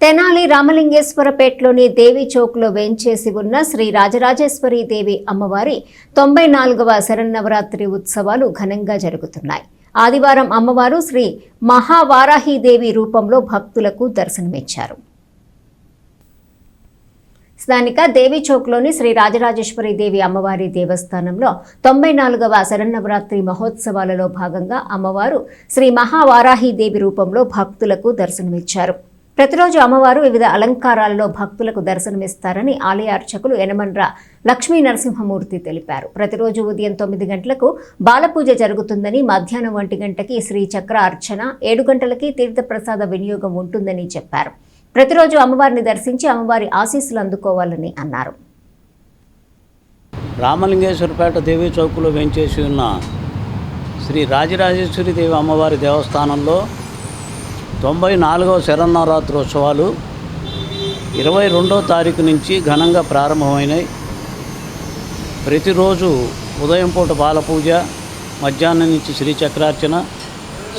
తెనాలి రామలింగేశ్వరపేటలోని దేవి చౌక్లో వేంచేసి ఉన్న శ్రీ రాజరాజేశ్వరి దేవి అమ్మవారి తొంభై నాలుగవ శరన్నవరాత్రి ఉత్సవాలు ఘనంగా జరుగుతున్నాయి. ఆదివారం అమ్మవారు శ్రీ మహావారాహీదేవి రూపంలో భక్తులకు దర్శనమిచ్చారు. స్థానిక దేవి చౌక్లోని శ్రీ రాజరాజేశ్వరి దేవి అమ్మవారి దేవస్థానంలో తొంభై నాలుగవ శరన్నవరాత్రి మహోత్సవాలలో భాగంగా అమ్మవారు శ్రీ మహావారాహి దేవి రూపంలో భక్తులకు దర్శనమిచ్చారు. ప్రతిరోజు అమ్మవారు వివిధ అలంకారాలలో భక్తులకు దర్శనమిస్తారని ఆలయ అర్చకులు యనమండ్ర లక్ష్మీ నరసింహమూర్తి తెలిపారు. ప్రతిరోజు ఉదయం తొమ్మిది గంటలకు బాలపూజ జరుగుతుందని మధ్యాహ్నం ఒంటి గంటకి శ్రీ చక్ర అర్చన ఏడు గంటలకి తీర్థప్రసాద వినియోగం ఉంటుందని చెప్పారు. ప్రతిరోజు అమ్మవారిని దర్శించి అమ్మవారి ఆశీస్సులు అందుకోవాలని అన్నారు. రామలింగేశ్వరపేట దేవీ చౌకులో వెంచేసి ఉన్న శ్రీ రాజరాజేశ్వరి దేవి అమ్మవారి దేవస్థానంలో తొంభై నాలుగవ శరన్నవరాత్రోత్సవాలు ఇరవై రెండో తారీఖు నుంచి ఘనంగా ప్రారంభమైనాయి. ప్రతిరోజు ఉదయం పూట బాలపూజ మధ్యాహ్నం నుంచి శ్రీచక్రార్చన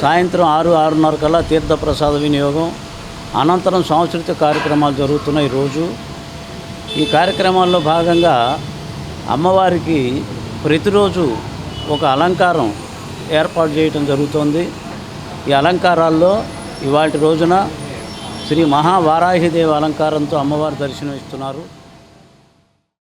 సాయంత్రం ఆరు ఆరున్నర కల్లా తీర్థప్రసాద వినియోగం అనంతరం సాంస్కృతిక కార్యక్రమాలు జరుగుతున్నాయి రోజు. ఈ కార్యక్రమాల్లో భాగంగా అమ్మవారికి ప్రతిరోజు ఒక అలంకారం ఏర్పాటు చేయటం జరుగుతోంది. ఈ అలంకారాల్లో ఇవాటి రోజున శ్రీ మహావారాహిదేవి అలంకారంతో అమ్మవారు దర్శనం ఇస్తున్నారు